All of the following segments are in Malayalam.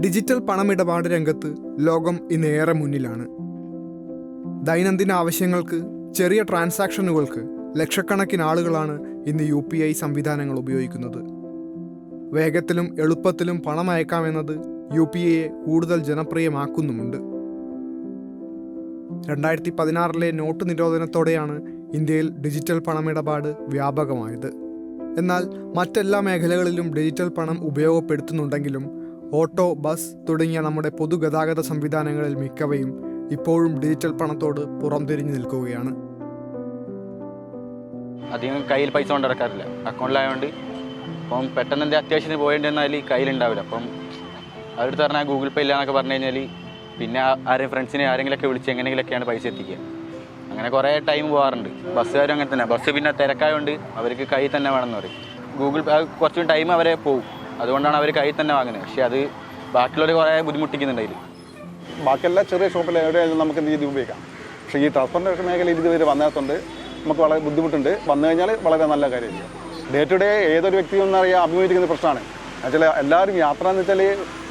ഡിജിറ്റൽ പണമിടപാട് രംഗത്ത് ലോകം ഇന്ന് ഏറെ മുന്നിലാണ്. ദൈനംദിന ആവശ്യങ്ങൾക്ക് ചെറിയ ട്രാൻസാക്ഷനുകൾക്ക് ലക്ഷക്കണക്കിന് ആളുകളാണ് ഇന്ന് യു പി ഐ സംവിധാനങ്ങൾ ഉപയോഗിക്കുന്നത്. വേഗത്തിലും എളുപ്പത്തിലും പണം അയക്കാമെന്നത് യു പി ഐയെ കൂടുതൽ ജനപ്രിയമാക്കുന്നുമുണ്ട്. രണ്ടായിരത്തി പതിനാറിലെ നോട്ട് നിരോധനത്തോടെയാണ് ഇന്ത്യയിൽ ഡിജിറ്റൽ പണമിടപാട് വ്യാപകമായത്. എന്നാൽ മറ്റെല്ലാ മേഖലകളിലും ഡിജിറ്റൽ പണം ഉപയോഗപ്പെടുത്തുന്നുണ്ടെങ്കിലും ഓട്ടോ ബസ് തുടങ്ങിയ നമ്മുടെ പൊതുഗതാഗത സംവിധാനങ്ങളിൽ മിക്കവയും ഇപ്പോഴും ഡിജിറ്റൽ പണത്തോട് പുറംതിരിഞ്ഞു നിൽക്കുകയാണ്. അധികം കയ്യിൽ പൈസ കൊണ്ട് ഇറക്കാറില്ല അക്കൗണ്ടിലായതുകൊണ്ട് അപ്പം പെട്ടെന്ന് എന്തെങ്കിലും അത്യാവശ്യത്തിന് പോയിട്ടുണ്ടെന്നാൽ കയ്യിലുണ്ടാവില്ല അപ്പം അവരുടെ പറഞ്ഞാൽ ഗൂഗിൾ പേ ഇല്ല എന്നൊക്കെ പറഞ്ഞു കഴിഞ്ഞാൽ പിന്നെ ആരെയും ഫ്രണ്ട്സിനെ ആരെങ്കിലുമൊക്കെ വിളിച്ച് എങ്ങനെയെങ്കിലൊക്കെയാണ് പൈസ എത്തിക്കുക. അങ്ങനെ കുറേ ടൈം പോകാറുണ്ട് ബസ്സുകാരും അങ്ങനെ തന്നെ. ബസ് പിന്നെ തിരക്കായതുകൊണ്ട് അവർക്ക് കൈ തന്നെ വേണമെന്ന് പറയും. ഗൂഗിൾ കുറച്ചും ടൈം അവരെ പോകും അതുകൊണ്ടാണ് അവർ കൈ തന്നെ വാങ്ങുന്നത് പക്ഷേ അത് ബാക്കിയുള്ളവർ കുറേ ബുദ്ധിമുട്ടിക്കുന്നുണ്ട് അതിൽ ബാക്കിയെല്ലാ ചെറിയ ഷോപ്പിൽ എവിടെയായാലും നമുക്ക് എന്ത് ചെയ്ത് ഉപയോഗിക്കാം. പക്ഷേ ഈ ട്രാൻസ്പോർട്ടേഷൻ മേഖലയിൽ ഇതുവരെ വന്നാത്തതുകൊണ്ട് നമുക്ക് വളരെ ബുദ്ധിമുട്ടുണ്ട്. വന്നു കഴിഞ്ഞാൽ വളരെ നല്ല കാര്യമില്ല ഡേ ടു ഡേ ഏതൊരു വ്യക്തിയും എന്നറിയാൻ അഭിമുഖീകരിക്കുന്ന പ്രശ്നമാണ്. എന്നുവെച്ചാൽ എല്ലാവരും യാത്ര എന്ന് വെച്ചാൽ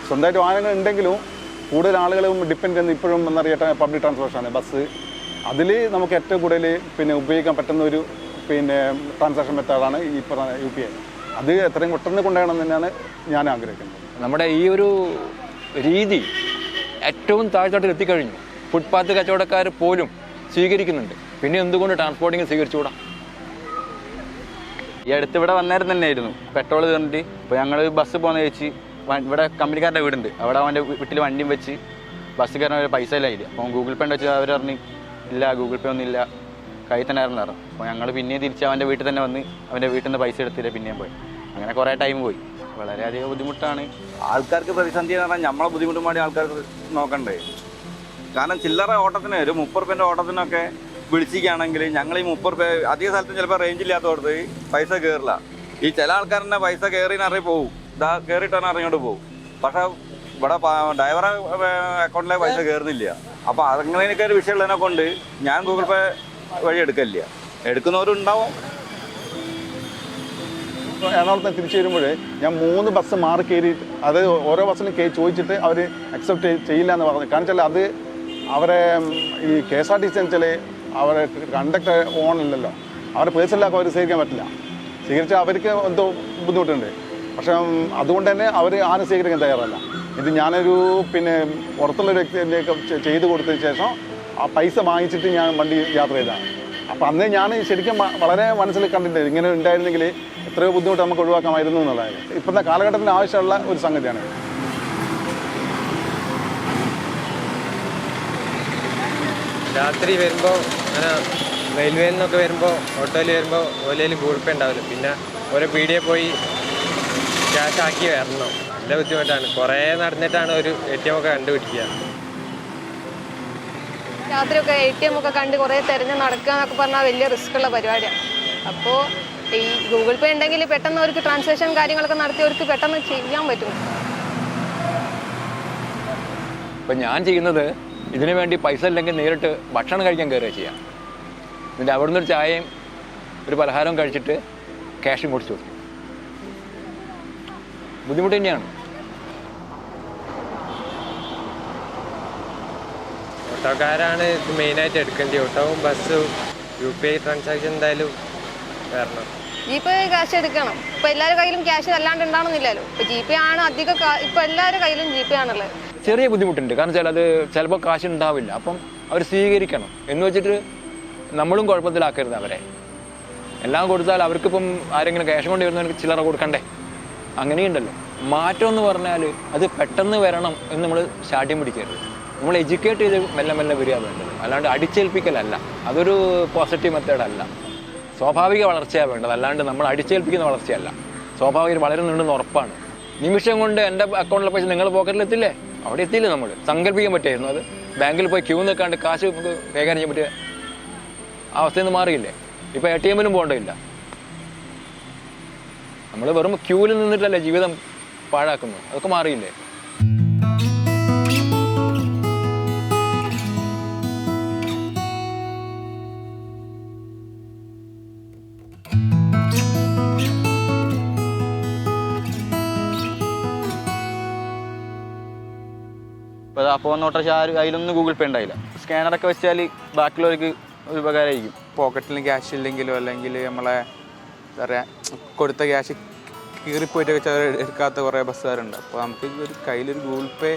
സ്വന്തമായിട്ട് വാഹനങ്ങൾ ഉണ്ടെങ്കിലും കൂടുതൽ ആളുകളും ഡിപ്പെൻഡ് ചെയ്യുന്നത് ഇപ്പോഴും എന്നറിയാം പബ്ലിക് ട്രാൻസ്പോർട്ടേഷനാണ് ബസ് അതിൽ നമുക്ക് ഏറ്റവും കൂടുതൽ പിന്നെ ഉപയോഗിക്കാൻ പറ്റുന്ന ഒരു പിന്നെ ട്രാൻസാക്ഷൻ മെത്തേഡാണ് ഈ പറഞ്ഞ യു പി ഐ അത് എത്രയും പെട്ടെന്ന് കൊണ്ടുപോകണം എന്ന് തന്നെയാണ് ഞാൻ ആഗ്രഹിക്കുന്നത്. നമ്മുടെ ഈ ഒരു രീതി ഏറ്റവും താഴ്ത്തട്ടിൽ എത്തിക്കഴിഞ്ഞു. ഫുട്പാത്ത് കച്ചവടക്കാർ പോലും സ്വീകരിക്കുന്നുണ്ട്. പിന്നെ എന്തുകൊണ്ട് ട്രാൻസ്പോർട്ടിങ് സ്വീകരിച്ചുകൂടാ? ഈ അടുത്ത് ഇവിടെ വന്നേരം തന്നെയായിരുന്നു. പെട്രോൾ തീർന്നിട്ട് ഇപ്പോൾ ഞങ്ങൾ ബസ് പോകുന്ന ചോദിച്ച് ഇവിടെ കമ്പനിക്കാരുടെ വീടുണ്ട്. അവിടെ അവന്റെ വീട്ടിൽ വണ്ടിയും വെച്ച് ബസ് കയറാൻ ഒരു പൈസ ഇല്ലായില്ല അപ്പോൾ ഗൂഗിൾ പേ വെച്ച് അവർ പറഞ്ഞു ഇല്ല ഗൂഗിൾ പേ ഒന്നും ഇല്ല. കയ്യിൽ തന്നെ ആയിരുന്നു പറഞ്ഞു അപ്പോൾ ഞങ്ങൾ പിന്നെയും തിരിച്ച് അവന്റെ വീട്ടിൽ തന്നെ വന്ന് അവന്റെ വീട്ടിൽ നിന്ന് പൈസ എടുത്തില്ല പിന്നെയും പോയി. അങ്ങനെ കുറേ ടൈം പോയി. വളരെയധികം ബുദ്ധിമുട്ടാണ്. ആൾക്കാർക്ക് പ്രതിസന്ധി എന്ന് പറഞ്ഞാൽ നമ്മളെ ബുദ്ധിമുട്ടും വേണ്ടി ആൾക്കാർക്ക് നോക്കണ്ടേ. കാരണം ചില്ലറ ഓട്ടത്തിന് ഒരു മുപ്പത് റുപ്യന്റെ ഓട്ടത്തിനൊക്കെ വിളിച്ചിരിക്കുകയാണെങ്കിൽ ഞങ്ങൾ ഈ മുപ്പത് റുപ്യ അധിക സ്ഥലത്തും ചിലപ്പോൾ റേഞ്ച് ഇല്ലാത്തടത്ത് പൈസ കയറില്ല ഈ ചില ആൾക്കാരനെ പൈസ കയറിയെന്ന് അറിയി പോകും ഇതാ കയറിയിട്ടാണ് അറിഞ്ഞോണ്ട് പോകും പക്ഷേ ഇവിടെ ഡ്രൈവറെ അക്കൗണ്ടിലെ പൈസ കയറുന്നില്ല അപ്പോൾ അങ്ങനെയൊക്കെ ഒരു വിഷയമുള്ളതിനെ കൊണ്ട് ഞാൻ ഗൂഗിൾ പേ വഴി എടുക്കലില്ല. എടുക്കുന്നവരുണ്ടാവും. എറണാകുളത്ത് തിരിച്ചു വരുമ്പോൾ ഞാൻ മൂന്ന് ബസ് മാറി കയറി അത് ഓരോ ബസ്സിലും കയറി ചോദിച്ചിട്ട് അവർ അക്സെപ്റ്റ് ചെയ്യില്ല എന്ന് പറഞ്ഞു. കാരണം വെച്ചാൽ അത് അവരെ ഈ K S R T C വെച്ചാൽ അവരെ കണ്ടക്ടർ ഓൺ ഇല്ലല്ലോ. അവരെ പേഴ്സണലാക്കി അവർ സ്വീകരിക്കാൻ പറ്റില്ല. സ്വീകരിച്ചാൽ അവർക്ക് എന്തോ ബുദ്ധിമുട്ടുണ്ട്. പക്ഷേ അതുകൊണ്ട് തന്നെ അവർ ആരും സ്വീകരിക്കാൻ തയ്യാറല്ല. ഇത് ഞാനൊരു പിന്നെ പുറത്തുള്ള വ്യക്തിന്റെയൊക്കെ ചെയ്ത് കൊടുത്തതിന് ശേഷം ആ പൈസ വാങ്ങിച്ചിട്ട് ഞാൻ വണ്ടി യാത്ര ചെയ്തതാണ്. അപ്പം അന്നേ ഞാൻ ശരിക്കും വളരെ മനസ്സിൽ കണ്ടിട്ടുണ്ട് ഇങ്ങനെ ഉണ്ടായിരുന്നെങ്കിൽ എത്രയോ ബുദ്ധിമുട്ട് നമുക്ക് ഒഴിവാക്കാമായിരുന്നു എന്നുള്ളത് ഇപ്പോഴത്തെ കാലഘട്ടത്തിന് ആവശ്യമുള്ള ഒരു സംഗതിയാണ് രാത്രി വരുമ്പോൾ അങ്ങനെ റെയിൽവേയിൽ നിന്നൊക്കെ വരുമ്പോൾ ഓട്ടോയിൽ വരുമ്പോൾ ഓലയിൽ ഗൂഗിൾ പേ ഉണ്ടാവില്ല പിന്നെ ഓരോ പീടിയെ പോയി ക്യാഷ് ആക്കി വരണം. നല്ല ബുദ്ധിമുട്ടാണ്. കുറേ നടന്നിട്ടാണ് ഒരു എ ടി എം ഒക്കെ കണ്ടുപിടിക്കുക. രാത്രിയൊക്കെ എ ടി എം ഒക്കെ കണ്ട് കുറേ തിരഞ്ഞ് നടക്കുക എന്നൊക്കെ പറഞ്ഞാൽ വലിയ റിസ്ക് ഉള്ള പരിപാടിയാണ് അപ്പോൾ ഈ ഗൂഗിൾ പേ ഉണ്ടെങ്കിൽ പെട്ടെന്ന് അവർക്ക് ട്രാൻസാക്ഷൻ കാര്യങ്ങളൊക്കെ നടത്തി അവർക്ക് പെട്ടെന്ന് ചെയ്യാൻ പറ്റും. ഇപ്പം ഞാൻ ചെയ്യുന്നത് ഇതിനു വേണ്ടി പൈസ ഇല്ലെങ്കിൽ നേരിട്ട് ഭക്ഷണം കഴിക്കാൻ കയറുക ചെയ്യാം. എന്നിട്ട് അവിടുന്ന് ഒരു ചായയും ഒരു പലഹാരവും കഴിച്ചിട്ട് ക്യാഷും കൊടുത്തു കൊടുക്കും ബുദ്ധിമുട്ട് തന്നെയാണ്. ഓട്ടോക്കാരാണ് ഇത് മെയിനായിട്ട് എടുക്കേണ്ടത് ഓട്ടോവും ബസ്സും യു പി ഐ ട്രാൻസാക്ഷൻ എന്തായാലും വരണം. ക്യാഷ് എടുക്കണം. ഇപ്പൊ എല്ലാവരുടെ കയ്യിലും ക്യാഷ് അല്ലാണ്ട് ഉണ്ടാവണമെന്നില്ലല്ലോ. ഇപ്പൊ ജി പേ ആണ് അധികം ഇപ്പൊ എല്ലാവരുടെ കയ്യിലും ജി പേ ആണുള്ളത്. ചെറിയ ബുദ്ധിമുട്ടുണ്ട്. കാരണം വെച്ചാൽ അത് ചിലപ്പോൾ കാശ് ഉണ്ടാവില്ല. അപ്പം അവർ സ്വീകരിക്കണം. എന്ന് വെച്ചിട്ട് നമ്മളും കുഴപ്പത്തിലാക്കരുത് അവരെ. എല്ലാം കൊടുത്താൽ അവർക്കിപ്പം ആരെങ്കിലും ക്യാഷ് കൊണ്ട് വരുന്നവർക്ക് ചില്ലറ കൊടുക്കണ്ടേ? അങ്ങനെയുണ്ടല്ലോ. മാറ്റം എന്ന് പറഞ്ഞാൽ അത് പെട്ടെന്ന് വരണം എന്ന് നമ്മൾ ശാഠ്യം പിടിക്കരുത്. നമ്മൾ എഡ്യൂക്കേറ്റ് ചെയ്ത് മെല്ലെ മെല്ലെ വരിക വേണ്ടത്. അല്ലാണ്ട് അടിച്ചേൽപ്പിക്കലല്ല. അതൊരു പോസിറ്റീവ് മെത്തേഡ് അല്ല. സ്വാഭാവിക വളർച്ചയാണ് വേണ്ടത്. അല്ലാണ്ട് നമ്മൾ അടിച്ചേൽപ്പിക്കുന്ന വളർച്ചയല്ല. സ്വാഭാവികം വളരുന്നുണ്ടെന്ന് ഉറപ്പാണ്. നിമിഷം കൊണ്ട് എന്റെ അക്കൗണ്ടിലെ പൈസ നിങ്ങൾ പോക്കറ്റിൽ എത്തില്ലേ? അവിടെ എത്തിയില്ലേ നമ്മൾ സങ്കല്പിക്കാൻ പറ്റുമായിരുന്നു അത്. ബാങ്കിൽ പോയി ക്യൂ നിൽക്കാണ്ട് കാശ് നമുക്ക് കൈകാര്യം ചെയ്യാൻ പറ്റിയ അവസ്ഥയിൽ നിന്ന് മാറിയില്ലേ? ഇപ്പോൾ എ ടി എമ്മിലും പോകേണ്ടതില്ല. നമ്മൾ വെറും ക്യൂവിൽ നിന്നിട്ടല്ലേ ജീവിതം പാഴാക്കുന്നു അതൊക്കെ മാറിയില്ലേ? ഇപ്പോൾ ആ പക്ഷേ ആരും അതിലൊന്നും ഗൂഗിൾ പേ ഉണ്ടായില്ല. സ്കാനറൊക്കെ വെച്ചാൽ ബാക്കിയുള്ളവർക്ക് ഒരു ഉപകാരമായിരിക്കും. പോക്കറ്റിൽ ക്യാഷ് ഇല്ലെങ്കിലും അല്ലെങ്കിൽ നമ്മളെ എന്താ പറയുക കൊടുത്ത ക്യാഷ് കീറിപ്പോയിട്ടൊക്കെ ചില എടുക്കാത്ത കുറേ ബസ്സുകാരുണ്ട്. അപ്പോൾ നമുക്ക് ഒരു കയ്യിലൊരു ഗൂഗിൾ പേ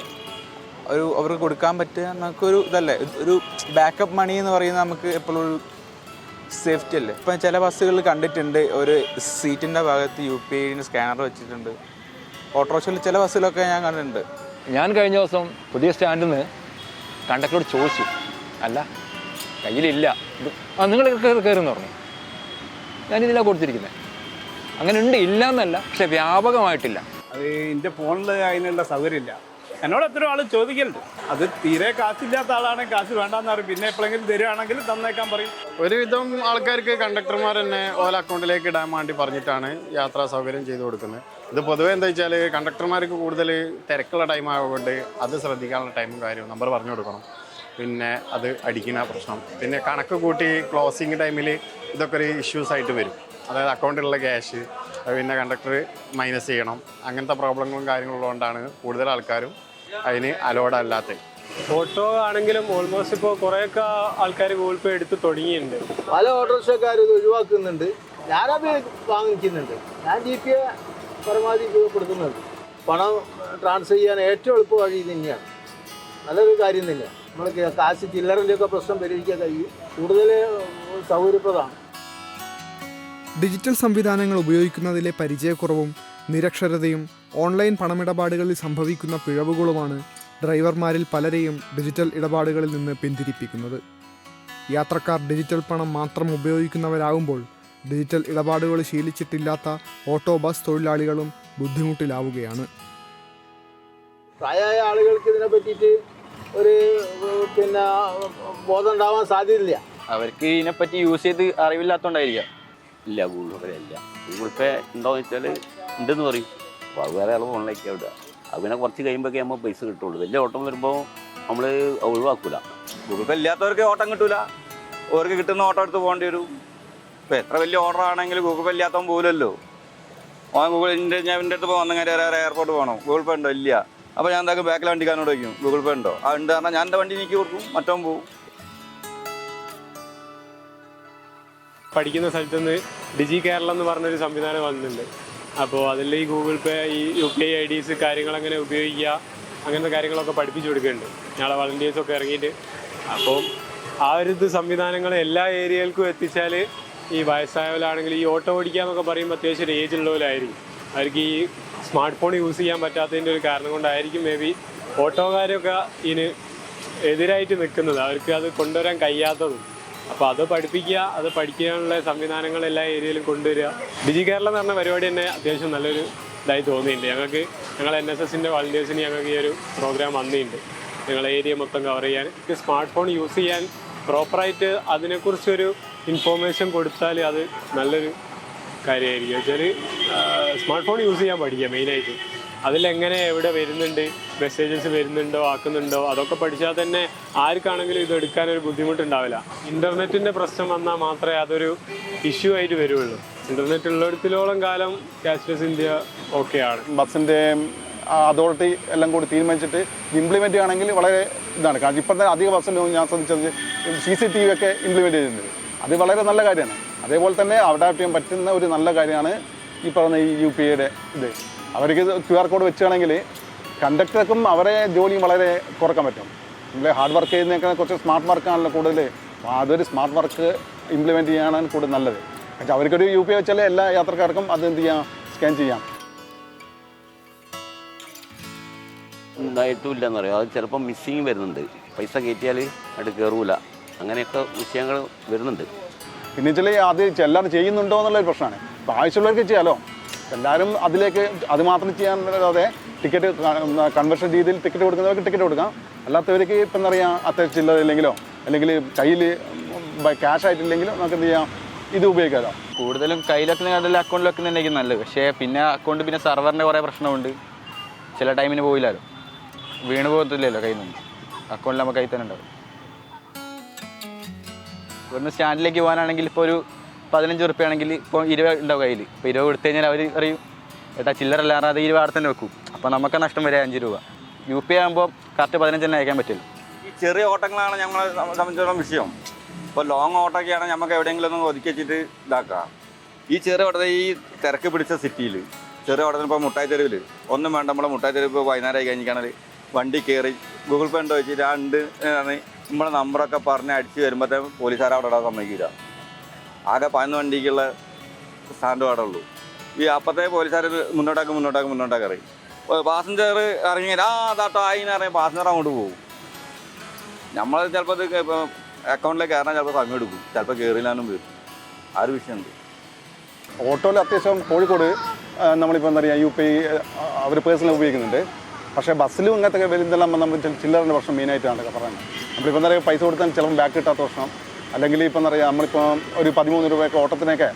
ഒരു അവർക്ക് കൊടുക്കാൻ പറ്റുക നമുക്കൊരു ഇതല്ലേ ഒരു ബാക്കപ്പ് മണി എന്ന് പറയുന്നത് നമുക്ക് എപ്പോഴും ഒരു സേഫ്റ്റി അല്ലേ? ഇപ്പം ചില ബസ്സുകളിൽ കണ്ടിട്ടുണ്ട് ഒരു സീറ്റിന്റെ ഭാഗത്ത് യു പി ഐ സ്കാനർ വെച്ചിട്ടുണ്ട്. ഓട്ടോറിക്ഷയിൽ ചില ബസ്സിലൊക്കെ ഞാൻ കണ്ടിട്ടുണ്ട്. ഞാൻ കഴിഞ്ഞ ദിവസം പുതിയ സ്റ്റാൻഡിൽ നിന്ന് കണ്ടക്ടറോട് ചോദിച്ചു. അല്ല കയ്യിലില്ല. ഇത് ആ നിങ്ങൾ കയറുമെന്ന് പറഞ്ഞു. ഞാനിതില്ല കൊടുത്തിരിക്കുന്നത് അങ്ങനെ ഉണ്ട് ഇല്ല എന്നല്ല പക്ഷെ വ്യാപകമായിട്ടില്ല. അത് എന്റെ ഫോണിൽ അതിനുള്ള സൗകര്യമില്ല. എന്നോട് എത്ര ആൾ ചോദിക്കലുണ്ട്? അത് തീരെ കാശില്ലാത്ത ആളാണെങ്കിൽ കാശ് വേണ്ടെന്ന് പറയും. പിന്നെ എപ്പോഴെങ്കിലും തരുവാണെങ്കിൽ തന്നേക്കാൻ പറയും. ഒരുവിധം ആൾക്കാർക്ക് കണ്ടക്ടർമാർ തന്നെ ഓല അക്കൗണ്ടിലേക്ക് ഇടാൻ വേണ്ടി പറഞ്ഞിട്ടാണ് യാത്രാ സൗകര്യം ചെയ്തു കൊടുക്കുന്നത്. ഇത് പൊതുവെ എന്താ വെച്ചാൽ കണ്ടക്ടർമാർക്ക് കൂടുതൽ തിരക്കുള്ള ടൈം ആയതുകൊണ്ട് അത് ശ്രദ്ധിക്കാനുള്ള ടൈമും കാര്യവും നമ്പർ പറഞ്ഞു കൊടുക്കണം. പിന്നെ അത് അടിക്കുന്ന പ്രശ്നം. പിന്നെ കണക്ക് കൂട്ടി ക്ലോസിങ് ടൈമിൽ ഇതൊക്കെ ഒരു ഇഷ്യൂസ് ആയിട്ട് വരും. അതായത് അക്കൗണ്ടിലുള്ള ക്യാഷ് പിന്നെ കണ്ടക്ടർ മൈനസ് ചെയ്യണം. അങ്ങനത്തെ പ്രോബ്ലങ്ങളും കാര്യങ്ങളും ഉള്ളതുകൊണ്ടാണ് കൂടുതൽ ആൾക്കാരും അതിന് അലോഡ് ഓട്ടോ ആണെങ്കിലും ഓൾമോസ്റ്റ് ഇപ്പോൾ കുറേയൊക്കെ ആൾക്കാർ ഗൂഗിൾ പേ എടുത്ത് തുടങ്ങിയിട്ടുണ്ട്. പല ഓട്ടോറിക്ഷക്കാർ ഇത് ഒഴിവാക്കുന്നുണ്ട്. ഞാനത് വാങ്ങിക്കുന്നുണ്ട്. ഞാൻ ജി പി പരമാവധി ഉപയോഗപ്പെടുത്തുന്നുണ്ട്. പണം ട്രാൻസ്ഫർ ചെയ്യാൻ ഏറ്റവും എളുപ്പ വഴി തന്നെയാണ്. നല്ലൊരു കാര്യം തന്നെയാണ്. നമ്മൾ കാശ് ചില്ലറിന്റെയൊക്കെ പ്രശ്നം പരിഹരിക്കാൻ കഴിയും. കൂടുതൽ സൗകര്യപ്രദമാണ്. ഡിജിറ്റൽ സംവിധാനങ്ങൾ ഉപയോഗിക്കുന്നതിലെ പരിചയക്കുറവും നിരക്ഷരതയും ഓൺലൈൻ പണമിടപാടുകളിൽ സംഭവിക്കുന്ന പിഴവുകളുമാണ് ഡ്രൈവർമാരിൽ പലരെയും ഡിജിറ്റൽ ഇടപാടുകളിൽ നിന്ന് പിന്തിരിപ്പിക്കുന്നത്. യാത്രക്കാർ ഡിജിറ്റൽ പണം മാത്രം ഉപയോഗിക്കുന്നവരാകുമ്പോൾ ഡിജിറ്റൽ ഇടപാടുകൾ ശീലിച്ചിട്ടില്ലാത്ത ഓട്ടോ ബസ് തൊഴിലാളികളും ബുദ്ധിമുട്ടിലാവുകയാണ്. പ്രായമായ ആളുകൾക്ക് ഇതിനെ പറ്റിയിട്ട് ഒരു പിന്നെ ബോധം ഉണ്ടാവാൻ സാധ്യതയില്ല. അവർക്ക് ഇതിനെപ്പറ്റി യൂസ് ചെയ്ത് അറിവില്ലാത്തോണ്ടായിരിക്കാം. ഇല്ല ഗൂഗിൾ പേ ഇല്ല ഗൂഗിൾ പേ ഉണ്ടോയെന്ന് വെച്ചാൽ ഉണ്ടെന്ന് പറയും. അപ്പോൾ അത് വേറെ ആൾ ഫോണിലേക്ക് വിടുക. അത് പിന്നെ കുറച്ച് കഴിയുമ്പോഴൊക്കെ നമ്മൾ പൈസ കിട്ടുള്ളൂ. വലിയ ഓട്ടം വരുമ്പോൾ നമ്മൾ ഒഴിവാക്കൂല. ഗൂഗിൾ പേ ഇല്ലാത്തവർക്ക് ഓട്ടം കിട്ടൂല. അവർക്ക് കിട്ടുന്ന ഓട്ടോ എടുത്ത് പോകേണ്ടി വരും. ഇപ്പോൾ എത്ര വലിയ ഓർഡർ ആണെങ്കിൽ ഗൂഗിൾ പേ ഇല്ലാത്തവൻ പോലല്ലോ ഓൻ ഗൂഗിൾ എന്റെ ഞാൻ എന്റെ അടുത്ത് വന്നെങ്കിൽ വേറെ എയർപോർട്ട് പോകണം ഗൂഗിൾ പേ ഉണ്ടോ? ഇല്ല. അപ്പോൾ ഞാൻ എന്താക്കും ബാക്കിൽ വണ്ടിക്കാരനോട് വയ്ക്കും ഗൂഗിൾ പേ ഉണ്ടോ? ആ ഉണ്ട്. പറഞ്ഞാൽ ഞാൻ എന്റെ വണ്ടി നീക്കി കൊടുക്കും? മറ്റവൻ പോകും പഠിക്കുന്ന സ്ഥലത്തുനിന്ന് ഡിജി കേരളം എന്ന് പറഞ്ഞൊരു സംവിധാനം വന്നിട്ടുണ്ട്. അപ്പോൾ അതിൽ ഈ ഗൂഗിൾ പേ ഈ U P I I Ds കാര്യങ്ങളെങ്ങനെ ഉപയോഗിക്കുക അങ്ങനത്തെ കാര്യങ്ങളൊക്കെ പഠിപ്പിച്ചു കൊടുക്കുന്നുണ്ട്. ഞങ്ങളെ വളണ്ടിയേഴ്സൊക്കെ ഇറങ്ങിയിട്ട്. അപ്പോൾ ആ ഒരു ഇത് സംവിധാനങ്ങൾ എല്ലാ ഏരിയകൾക്കും എത്തിച്ചാൽ ഈ വയസ്സായവരാണെങ്കിൽ ഈ ഓട്ടോ ഓടിക്കുക എന്നൊക്കെ പറയുമ്പോൾ അത്യാവശ്യം ഒരു ഏജ് ഉള്ളവരായിരിക്കും. അവർക്ക് ഈ സ്മാർട്ട് ഫോൺ യൂസ് ചെയ്യാൻ പറ്റാത്തതിന്റെ ഒരു കാരണം കൊണ്ടായിരിക്കും മേ ബി ഓട്ടോക്കാരൊക്കെ ഇതിന് എതിരായിട്ട് നിൽക്കുന്നത് അവർക്ക് അത് കൊണ്ടുവരാൻ കഴിയാത്തതും. അപ്പോൾ അത് പഠിപ്പിക്കുക അത് പഠിക്കാനുള്ള സംവിധാനങ്ങൾ എല്ലാ ഏരിയയിലും കൊണ്ടുവരിക. ഡിജി കേരളം എന്ന് പറഞ്ഞ പരിപാടി തന്നെ അത്യാവശ്യം നല്ലൊരു ഇതായി തോന്നിയിട്ടുണ്ട്. ഞങ്ങൾക്ക് ഞങ്ങൾ എൻ എസ് എസിന്റെ വളണ്ടിയേഴ്സിന് ഞങ്ങൾക്ക് ഈ ഒരു പ്രോഗ്രാം വന്നിട്ടുണ്ട്. ഞങ്ങളെ ഏരിയ മൊത്തം കവർ ചെയ്യാൻ. സ്മാർട്ട് ഫോൺ യൂസ് ചെയ്യാൻ പ്രോപ്പറായിട്ട് അതിനെക്കുറിച്ചൊരു ഇൻഫോർമേഷൻ കൊടുത്താൽ അത് നല്ലൊരു കാര്യമായിരിക്കും. വെച്ചാൽ സ്മാർട്ട് ഫോൺ യൂസ് ചെയ്യാൻ പഠിക്കുക മെയിനായിട്ട് അതിലെങ്ങനെ എവിടെ വരുന്നുണ്ട് മെസ്സേജസ് വരുന്നുണ്ടോ ആക്കുന്നുണ്ടോ അതൊക്കെ പഠിച്ചാൽ തന്നെ ആർക്കാണെങ്കിലും ഇത് എടുക്കാൻ ഒരു ബുദ്ധിമുട്ടുണ്ടാവില്ല. ഇന്റർനെറ്റിന്റെ പ്രശ്നം വന്നാൽ മാത്രമേ അതൊരു ഇഷ്യൂ ആയിട്ട് വരുള്ളൂ. ഇന്റർനെറ്റ് ഉള്ളിടത്തോളം കാലം ക്യാഷ്ലെസ് ഇന്ത്യ ഓക്കെയാണ് ബസ്സിന്റെ അതോറിറ്റി എല്ലാം കൂടി തീരുമാനിച്ചിട്ട് ഇംപ്ലിമെന്റ് ആണെങ്കിൽ വളരെ ഇതാണ്. കാരണം ഇപ്പം തന്നെ അധിക ബസ്സിലും ഞാൻ ശ്രദ്ധിച്ചത് സി സി ടി വി ഒക്കെ ഇംപ്ലിമെന്റ് ചെയ്തിട്ടുണ്ട്. അത് വളരെ നല്ല കാര്യമാണ്. അതേപോലെ തന്നെ അഡാപ്റ്റ് ചെയ്യാൻ പറ്റുന്ന ഒരു നല്ല കാര്യമാണ് ഈ പറഞ്ഞ ഈ യു പി ഐയുടെ ഇത്. അവർക്ക് ക്യു ആർ കോഡ് വെക്കുകയാണെങ്കിൽ കണ്ടക്ടർക്കും അവരെ ജോലിയും വളരെ കുറയ്ക്കാൻ പറ്റും. നമ്മളെ ഹാർഡ് വർക്ക് ചെയ്യുന്നതിനേക്കാൾ കുറച്ച് സ്മാർട്ട് വർക്കാണല്ലോ കൂടുതൽ അപ്പോൾ അതൊരു സ്മാർട്ട് വർക്ക് ഇംപ്ലിമെന്റ് ചെയ്യാനാണ് കൂടുതൽ നല്ലത്. പക്ഷേ അവർക്കൊരു യു പി ഐ വെച്ചാൽ എല്ലാ യാത്രക്കാർക്കും അത് എന്ത് ചെയ്യാം? സ്കാൻ ചെയ്യാം. ഇതായിട്ടും ഇല്ലെന്ന് പറയാം അത് ചിലപ്പോൾ മിസ്സിങ് വരുന്നുണ്ട്. പൈസ കയറ്റിയാൽ അത് കയറൂല അങ്ങനെയൊക്കെ വിഷയങ്ങൾ വരുന്നുണ്ട്. പിന്നെ ചില അത് എല്ലാവരും ചെയ്യുന്നുണ്ടോ എന്നുള്ളൊരു പ്രശ്നമാണ് ഇപ്പോൾ ആവശ്യമുള്ളവർക്ക് ചെയ്യാലോ? എല്ലാവരും അതിലേക്ക് അത് മാത്രം ചെയ്യാതെ ടിക്കറ്റ് കൺവെർഷൻ രീതിയിൽ ടിക്കറ്റ് കൊടുക്കുന്നവർക്ക് ടിക്കറ്റ് കൊടുക്കാം. അല്ലാത്തവർക്ക് ഇപ്പം എന്താ പറയുക അത്യാവശ്യം ചില്ലറ ഇല്ലെങ്കിലോ അല്ലെങ്കിൽ കയ്യിൽ ക്യാഷ് ആയിട്ടില്ലെങ്കിലോ നമുക്ക് എന്ത് ചെയ്യാം ഇത് ഉപയോഗിക്കാമല്ലോ കൂടുതലും കയ്യിലെത്തുന്ന അക്കൗണ്ടിൽ വെക്കുന്നതായിരിക്കും നല്ലത്. പക്ഷേ പിന്നെ അക്കൗണ്ട് പിന്നെ സെർവറിന്റെ കുറേ പ്രശ്നമുണ്ട്. ചില ടൈമിന് പോയില്ലല്ലോ വീണ് പോകത്തില്ലല്ലോ കയ്യിൽ നിന്ന്. അക്കൗണ്ടിൽ നമുക്ക് കയ്യിൽ തന്നെ ഉണ്ടാവും. ഇവിടുന്ന് സ്റ്റാൻഡിലേക്ക് പോകാനാണെങ്കിൽ ഇപ്പോൾ ഒരു പതിനഞ്ച് ഉറുപ്പിയാണെങ്കിൽ ഇപ്പോൾ ഇരുപത് ഉണ്ടാവും കയ്യിൽ. ഇപ്പോൾ ഇരുപത് കൊടുത്തു കഴിഞ്ഞാൽ അവർ അറിയും ഏട്ടാ ചില്ലറ അല്ലാതെ ഇരുപത് തന്നെ വെക്കും. അപ്പോൾ നമുക്ക് നഷ്ടം വരിക അഞ്ച് രൂപ. യു പി ആകുമ്പോൾ കറക്റ്റ് പതിനഞ്ച് തന്നെ അയക്കാൻ പറ്റില്ല ഈ ചെറിയ ഓട്ടങ്ങളാണ് ഞങ്ങളെ സംബ- സംബന്ധിച്ചിടത്തോളം വിഷയം. ഇപ്പോൾ ലോങ് ഓട്ടൊക്കെയാണ് നമുക്ക് എവിടെയെങ്കിലും ഒന്ന് ഒതുക്കി വെച്ചിട്ട് ഇതാക്കാം. ഈ ചെറിയ ഓട്ടത്തിൽ ഈ തിരക്ക് പിടിച്ച സിറ്റിയിൽ ചെറിയ ഓട്ടത്തിന് ഇപ്പോൾ മുട്ടായി തെരുവിൽ ഒന്നും വേണ്ട നമ്മളെ മുട്ടായി തെരുവ് ഇപ്പോൾ വൈകുന്നേരമായി കഴിഞ്ഞിട്ടാണെങ്കിൽ വണ്ടി കയറി ഗൂഗിൾ പേ ഉണ്ടോ വെച്ചിട്ട് ആ ഉണ്ട് നമ്മുടെ നമ്പറൊക്കെ പറഞ്ഞ് അടിച്ച് വരുമ്പോഴത്തേക്കും ഇടാൻ സമ്മതിക്കില്ല ആകെ പതിനൊന്ന് വണ്ടിക്കുള്ള സ്റ്റാൻഡ് പാടുള്ളൂ. ഈ അപ്പത്തെ പോലീസുകാർ മുന്നോട്ടാക്ക് മുന്നോട്ടാക്ക് മുന്നോട്ടാക്ക് അറിയും പാസഞ്ചർ ഇറങ്ങി ആ താട്ടോ ആയി എന്ന് പാസഞ്ചർ അങ്ങോട്ട് പോകും. നമ്മൾ ചിലപ്പോൾ ഇത് ഇപ്പം അക്കൗണ്ടിലേക്ക് കയറാൻ ചിലപ്പോൾ സമയം എടുക്കും. ചിലപ്പോൾ കയറില്ലാനും വരും. ആ ഒരു വിഷയമുണ്ട്. ഓട്ടോയിൽ അത്യാവശ്യം കോഴിക്കോട് നമ്മളിപ്പോൾ എന്താ പറയുക യു പി അവർ പേഴ്സണൽ ഉപയോഗിക്കുന്നുണ്ട്. പക്ഷേ ബസ്സിലും ഇങ്ങനത്തെ വലുതെല്ലാം നമ്മൾ ചില- ചില്ലറിന്റെ പ്രശ്നം മെയിനായിട്ടാണ് പറയുന്നത്. നമ്മളിപ്പോൾ എന്താ പറയുക പൈസ കൊടുത്താൽ ചിലപ്പോൾ ബാക്ക് കിട്ടാത്ത പ്രശ്നം. അല്ലെങ്കിൽ ഇപ്പം പറയുക നമ്മളിപ്പോൾ ഒരു പതിമൂന്ന് രൂപയൊക്കെ ഓട്ടത്തിനൊക്കെ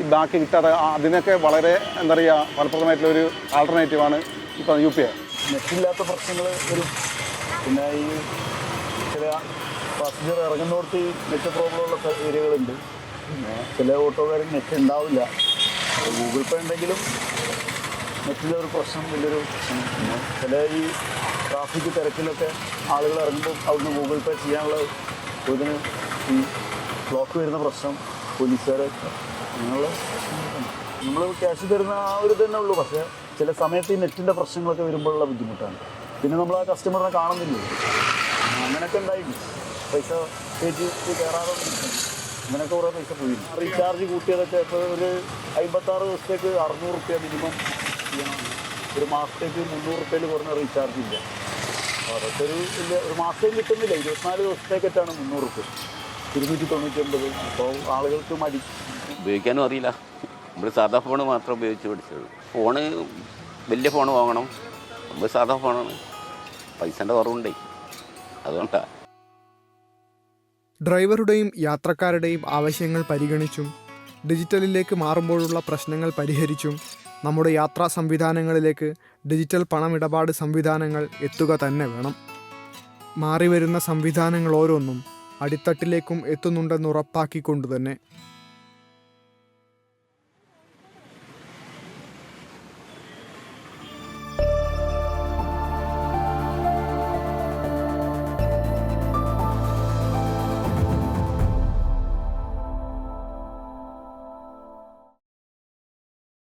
ഈ ബാക്കി കിട്ടാതെ അതിനൊക്കെ വളരെ എന്താ പറയുക ഫലപ്രദമായിട്ടുള്ള ഒരു ആൾട്ടർനേറ്റീവാണ് ഇപ്പം യു പി ഐ നെറ്റില്ലാത്ത പ്രശ്നങ്ങൾ വരും. പിന്നെ ഈ ചില പാസഞ്ചർ ഇറങ്ങുന്നിടത്ത് ഈ നെറ്റ് പ്രോബ്ലമുള്ള ഏരിയകളുണ്ട്. പിന്നെ ചില ഓട്ടോക്കാർക്ക് നെറ്റ് ഉണ്ടാവില്ല. ഗൂഗിൾ പേ ഉണ്ടെങ്കിലും നെറ്റിലെ ഒരു പ്രശ്നം വലിയൊരു പ്രശ്നം ചില ഈ ട്രാഫിക് തിരക്കിലൊക്കെ ആളുകൾ ഇറങ്ങുമ്പോൾ അവിടുന്ന് ഗൂഗിൾ പേ ചെയ്യാനുള്ള ഇതിന് ഈ ബ്ലോക്ക് വരുന്ന പ്രശ്നം പോലീസുകാരെ അങ്ങനെയുള്ള നമ്മൾ ക്യാഷ് തരുന്ന ആ ഒരു തന്നെ ഉള്ളൂ. പക്ഷേ ചില സമയത്ത് ഈ നെറ്റിന്റെ പ്രശ്നങ്ങളൊക്കെ വരുമ്പോഴുള്ള ബുദ്ധിമുട്ടാണ്. പിന്നെ നമ്മൾ ആ കസ്റ്റമറിനെ കാണുന്നില്ല? അങ്ങനെയൊക്കെ ഉണ്ടായിരുന്നു പൈസ കയറ്റി കയറാതെ. അങ്ങനെയൊക്കെ കുറേ പൈസ പോയി. റീചാർജ് കൂട്ടിയതൊക്കെ ഇപ്പോൾ ഒരു അമ്പത്താറ് ദിവസത്തേക്ക് അറുന്നൂറ് റുപ്യ മിനിമം ഒരു മാസത്തേക്ക് മുന്നൂറ് റുപ്യയിൽ കുറഞ്ഞ റീചാർജ് ഇല്ല. അതൊക്കെ ഒരു ഇല്ല ഒരു മാസത്തേക്ക് കിട്ടുന്നില്ല. ഇരുപത്തിനാല് ദിവസത്തേക്കൊക്കെയാണ് മുന്നൂറ് റുപ്യ. ഇരുന്നൂറ്റി തൊണ്ണൂറ്റി ഒമ്പത് അപ്പോൾ ആളുകൾക്ക് മടി. ഉപയോഗിക്കാനും അറിയില്ല. നമ്മൾ സാധാ ഫോൺ മാത്രം ഉപയോഗിച്ച് പഠിച്ചുള്ളൂ ഫോണ് വലിയ ഫോൺ വാങ്ങണം. നമ്മൾ സാധാ ഫോണാണ് പൈസന്റെ കുറവുണ്ടേ. അതുകൊണ്ടാണ് ഡ്രൈവറുടെയും യാത്രക്കാരുടെയും ആവശ്യങ്ങൾ പരിഗണിച്ചും ഡിജിറ്റലിലേക്ക് മാറുമ്പോഴുള്ള പ്രശ്നങ്ങൾ പരിഹരിച്ചും നമ്മുടെ യാത്രാ സംവിധാനങ്ങളിലേക്ക് ഡിജിറ്റൽ പണമിടപാട് സംവിധാനങ്ങൾ എത്തുക തന്നെ വേണം. മാറിവരുന്ന സംവിധാനങ്ങൾ ഓരോന്നും അടിത്തട്ടിലേക്കും എത്തുന്നുണ്ടെന്ന് ഉറപ്പാക്കിക്കൊണ്ട് തന്നെ